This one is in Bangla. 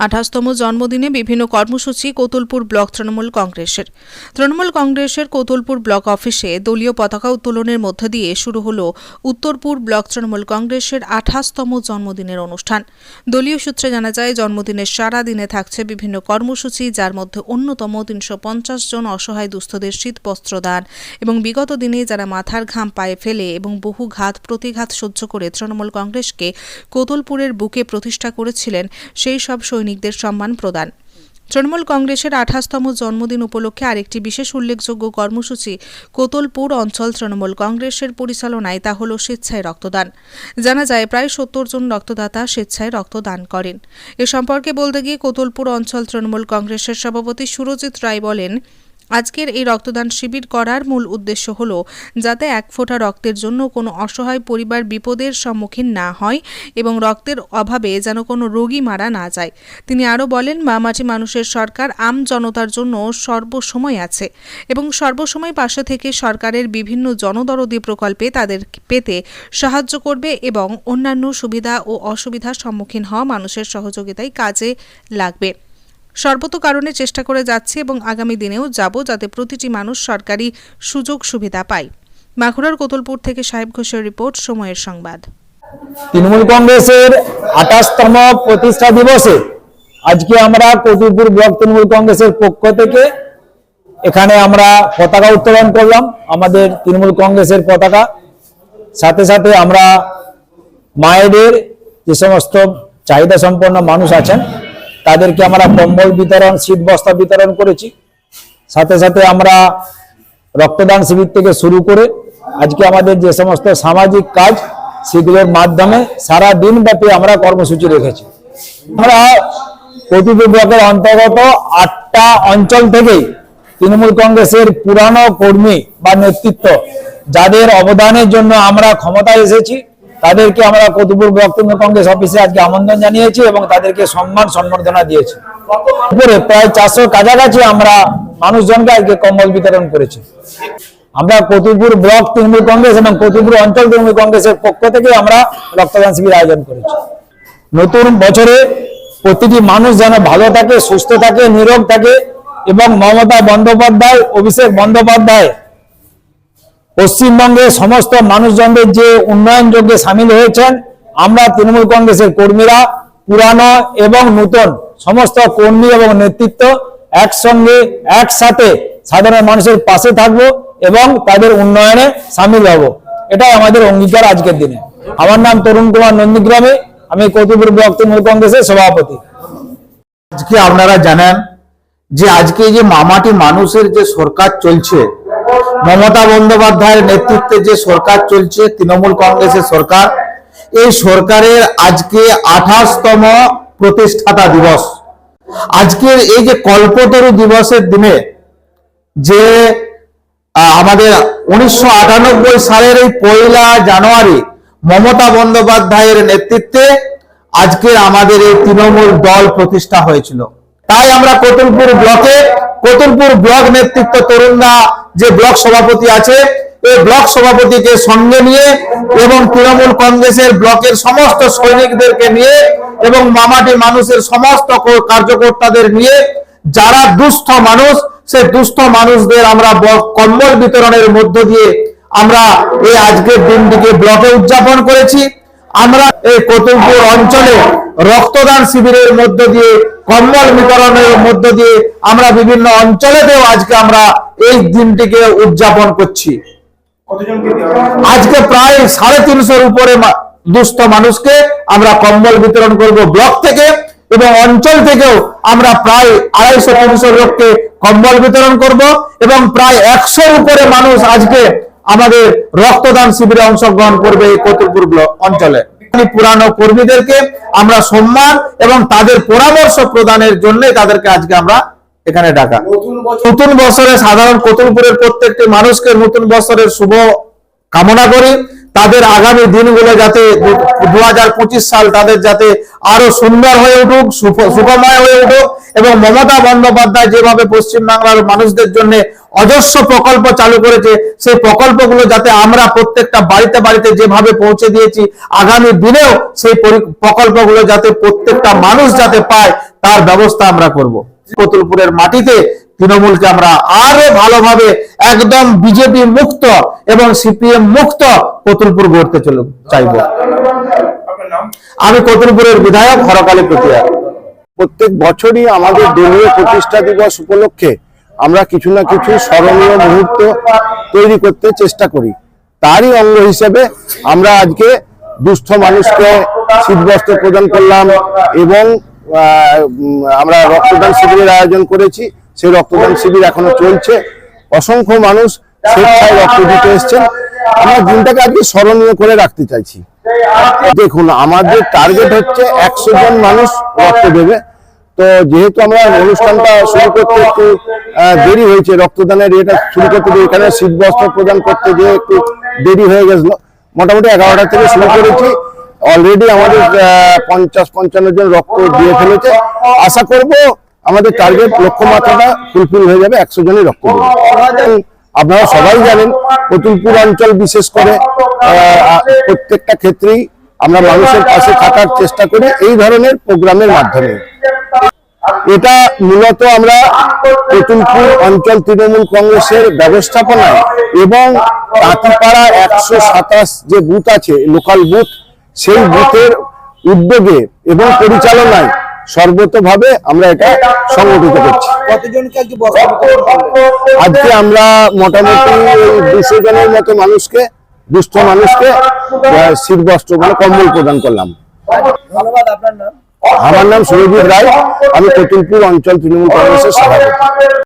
আঠাশতম জন্মদিনে বিভিন্ন কর্মসূচি কোতুলপুর ব্লক তৃণমূল কংগ্রেসের। তৃণমূল কংগ্রেসের কোতুলপুর ব্লক অফিসে দলীয় পতাকা উত্তোলনের মধ্য দিয়ে শুরু হল উত্তরপুর ব্লক তৃণমূল কংগ্রেসের আঠাশতম জন্মদিনের অনুষ্ঠান। দলীয় সূত্রে জানা যায়, জন্মদিনের সারা দিনে থাকছে বিভিন্ন কর্মসূচি, যার মধ্যে অন্যতম তিনশো পঞ্চাশ জন অসহায় দুস্থদের শীত বস্ত্র দান এবং বিগত দিনে যারা মাথার ঘাম পায়ে ফেলে এবং বহু ঘাত প্রতিঘাত সহ্য করে তৃণমূল কংগ্রেসকে কোতুলপুরের বুকে প্রতিষ্ঠা করেছিলেন, সেই সব সৈনিকদের সম্মান প্রদান। তৃণমূল কংগ্রেসের আঠাশতম জন্মদিন উপলক্ষে আরেকটি বিশেষ উল্লেখযোগ্য কর্মসূচি কোতলপুর অঞ্চল তৃণমূল কংগ্রেসের পরিচালনায়, তা হল স্বেচ্ছায় রক্তদান। জানা যায়, প্রায় সত্তর জন রক্তদাতা স্বেচ্ছায় রক্তদান করেন। এ সম্পর্কে বলতে গিয়ে কোতলপুর অঞ্চল তৃণমূল কংগ্রেসের সভাপতি সুরজিৎ রায় বলেন আজকের এই রক্তদান শিবির করার মূল উদ্দেশ্য হল যাতে এক ফোঁটা রক্তের জন্য কোনো অসহায় পরিবার বিপদের সম্মুখীন না হয় এবং রক্তের অভাবে যেন কোনো রোগী মারা না যায়। তিনি আরও বলেন, মামাটি মানুষের সরকার আম জনতার জন্য সর্বসময় আছে এবং সর্বসময় পাশে থেকে সরকারের বিভিন্ন জনদরদি প্রকল্পে তাদের পেতে সাহায্য করবে এবং অন্যান্য সুবিধা ও অসুবিধার সম্মুখীন হওয়া মানুষের সহযোগিতায় কাজে লাগবে। সর্বত কারণে চেষ্টা করে যাচ্ছি এবং আগামী দিনেও যাব যাতে প্রতিটি মানুষ সরকারি সুযোগ সুবিধা পায়। মাখুরার কোতলপুর থেকে সাহেব ঘোষের রিপোর্ট, সময়ের সংবাদ। তৃণমূল কংগ্রেসের আঠাশতম প্রতিষ্ঠা দিবসে আজকে আমরা কতুলপুর ব্লক তৃণমূল কংগ্রেসের পক্ষ থেকে এখানে আমরা পতাকা উত্তোলন করলাম, আমাদের তৃণমূল কংগ্রেসের পতাকা। সাথে সাথে আমরা মায়েদের যে সমস্ত চাহিদা সম্পন্ন মানুষ আছেন তাদেরকে আমরা কম্বল বিতরণ, শীত বস্তা বিতরণ করেছি। সাথে সাথে আমরা রক্তদান শিবির থেকে শুরু করে আজকে আমাদের যে সমস্ত সামাজিক কাজ, সেগুলোর মাধ্যমে সারা দিন ব্যাপী আমরা কর্মসূচি রেখেছি। আমরা প্রতিটি ব্লকের অন্তর্গত আটটা অঞ্চল থেকেই তৃণমূল কংগ্রেসের পুরানো কর্মী বা নেতৃত্ব, যাদের অবদানের জন্য আমরা ক্ষমতায় এসেছি। তাদেরকে আমরা কতুপুর ব্লক কংগ্রেস অফিসে আজকে আমন্ত্রণ জানিয়েছি এবং তাদেরকে সম্মান সম্বর্ধনা দিয়েছি। উপরে প্রায় চারশো কাছাকাছি আমরা মানুষজনকে আজকে কম্বল বিতরণ করেছি। আমরা কতুলপুর ব্লক তৃণমূল কংগ্রেস এবং কতুলপুর অঞ্চল তৃণমূল কংগ্রেসের পক্ষ থেকে আমরা রক্তদান শিবির আয়োজন করেছি। নতুন বছরে প্রতিটি মানুষ যেন ভালো থাকে, সুস্থ থাকে, নিরোগ থাকে এবং মমতা বন্দ্যোপাধ্যায়, অভিষেক বন্দ্যোপাধ্যায় পশ্চিমবঙ্গের সমস্ত মানুষজনদের যে উন্নয়ন যজ্ঞে সামিল হয়েছেন, আমরা তৃণমূল কংগ্রেসের কর্মীরা, পুরানো এবং নতুন সমস্ত কর্মী এবং নেতৃত্ব একসঙ্গে, একসাথে সাধারণ মানুষের পাশে থাকব এবং তাদের উন্নয়নে সামিল হব। এটাই আমাদের অঙ্গীকার আজকের দিনে। আমার নাম তরুণ কুমার নন্দীগ্রামে, আমি কৌতুপুর ব্লক তৃণমূল কংগ্রেসের সভাপতি। আজকে আপনারা জানেন যে আজকে যে মামাটি মানুষের যে সরকার চলছে মমতা বন্দ্যোপাধ্যায়ের নেতৃত্বে যে সরকার চলছে, তৃণমূল কংগ্রেসের সরকার, এই সরকারের আজকে আঠাশতম প্রতিষ্ঠাতা দিবস। আজকের এই যে কল্পতরু দিবসের দিনে যে আমাদের উনিশশো আটানব্বই সালের এই পয়লা জানুয়ারি মমতা বন্দ্যোপাধ্যায়ের নেতৃত্বে আজকের আমাদের এই তৃণমূল দল প্রতিষ্ঠা হয়েছিল। তাই আমরা কতুলপুর ব্লকে, কতুলপুর ব্লক নেতৃত্ব তরুণদা যে ব্লক সভাপতি আছে এই ব্লক সভাপতিকে সঙ্গে নিয়ে এবং তৃণমূল কংগ্রেসের ব্লকের সমস্ত সৈনিকদেরকে নিয়ে এবং মামাটি মানুষের সমস্ত কার্যকর্তাদের নিয়ে যারা দুস্থ মানুষ, সে দুস্থ মানুষদের আমরা কম্বল বিতরণের মধ্য দিয়ে আমরা এই আজকের দিনটিকে ব্লকে উদযাপন করেছি। আমরা এই কতুলপুর অঞ্চলে রক্তদান শিবিরের মধ্য দিয়ে, কম্বল বিতরণের মধ্য দিয়ে আমরা বিভিন্ন অঞ্চলেতেও আজকে আমরা এই দিনটিকে উদযাপন করছি। আজকে প্রায় সাড়ে তিনশোর উপরে দুস্থ মানুষকে আমরা কম্বল বিতরণ করব ব্লক থেকে এবং অঞ্চল থেকেও আমরা প্রায় আড়াইশো তিনশো লোককে কম্বল বিতরণ করব এবং প্রায় একশোর উপরে মানুষ আজকে আমাদের রক্তদান শিবিরে অংশগ্রহণ করবে এই কতুলপুর ব্লক অঞ্চলে। পুরানো কর্মীদেরকে আমরা সম্মান এবং তাদের পরামর্শ প্রদানের জন্য তাদেরকে আজকে আমরা এখানে ডাকা নতুন বছরে সাধারণ কতুলপুরের প্রত্যেকটি মানুষকে নতুন বছরের শুভ কামনা করি। তাদের আগামী দিনগুলো যাতে দু হাজার পঁচিশ সাল তাদের যাতে আরও সুন্দর হয়ে উঠুক সুখময় হয়ে উঠুক এবং মমতা বন্দ্যোপাধ্যায় যেভাবে পশ্চিমবাংলার মানুষদের জন্য অজস্র প্রকল্প চালু করেছে, সেই প্রকল্পগুলো যাতে আমরা প্রত্যেকটা বাড়িতে বাড়িতে যেভাবে পৌঁছে দিয়েছি, আগামী দিনেও সেই পরি- প্রকল্পগুলো যাতে প্রত্যেকটা মানুষ যাতে পায়, তার ব্যবস্থা আমরা করব। কতুলপুরের মাটিতে তৃণমূলকে আমরা আরও ভালোভাবে একদম বিজেপি মুক্ত এবং সিপিএম মুক্ত কতুলপুর গড়তে চলে চাইব। আমি কতুলপুরের বিধায়ক হরকালী প্রতিয়া প্রত্যেক বছরই আমাদের দলীয় প্রতিষ্ঠা দিবস উপলক্ষে আমরা কিছু না কিছু স্মরণীয় মুহূর্ত তৈরি করতে চেষ্টা করি। তারই অঙ্গ হিসেবে আমরা আজকে দুস্থ মানুষকে শীতবস্ত্র প্রদান করলাম এবং আমরা রক্তদান শিবিরের আয়োজন করেছি। সেই রক্তদান শিবির এখনও চলছে। অসংখ্য মানুষ স্বেচ্ছায় রক্ত দিতে এসছেন। আমরা দিনটাকে আজকে স্মরণীয় করে রাখতে চাইছি। দেখুন, আমাদের টার্গেট হচ্ছে একশো জন মানুষ রক্ত দেবে। তো যেহেতু আমরা অনুষ্ঠানটা শুরু করতে একটু দেরি হয়েছে, রক্তদানের এটা শুরু করতে দেরি, এখানে শীত বস্ত্র প্রদান করতে গিয়ে একটু দেরি হয়ে গেছিল। মোটামুটি এগারোটা থেকে শুরু করেছি। অলরেডি আমাদের আহ, পঞ্চাশ পঞ্চান্ন জন রক্ত দিয়ে ফেলেছে। আশা করব আমাদের টার্গেট লক্ষ্যমাত্রাটা ফুলফিল হয়ে যাবে একশো জনই রক্ত আপনারা সবাই জানেন কতুলপুর অঞ্চল বিশেষ করে প্রত্যেকটা ক্ষেত্রেই আমরা মানুষের পাশে থাকার চেষ্টা করি এই ধরনের প্রোগ্রামের মাধ্যমে। এটা মূলত আমরা কতুলপুর অঞ্চল তৃণমূল কংগ্রেসের ব্যবস্থাপনায় এবং তাঁতিপাড়া একশো সাতাশ যে বুথ আছে লোকাল বুথ সেই বুথের উদ্যোগে এবং পরিচালনায় সর্বতভাবে আমরা এটা সংগঠিত করছি। আজকে আমরা মোটামুটি দুশো জনের মতো মানুষকে দুস্থ মানুষকে আহ, শীতবস্ত্র মানে কম্বল প্রদান করলাম। আমার নাম সুরজিৎ রায় আমি কতুলপুর অঞ্চল তৃণমূল কংগ্রেসের সভাপতি।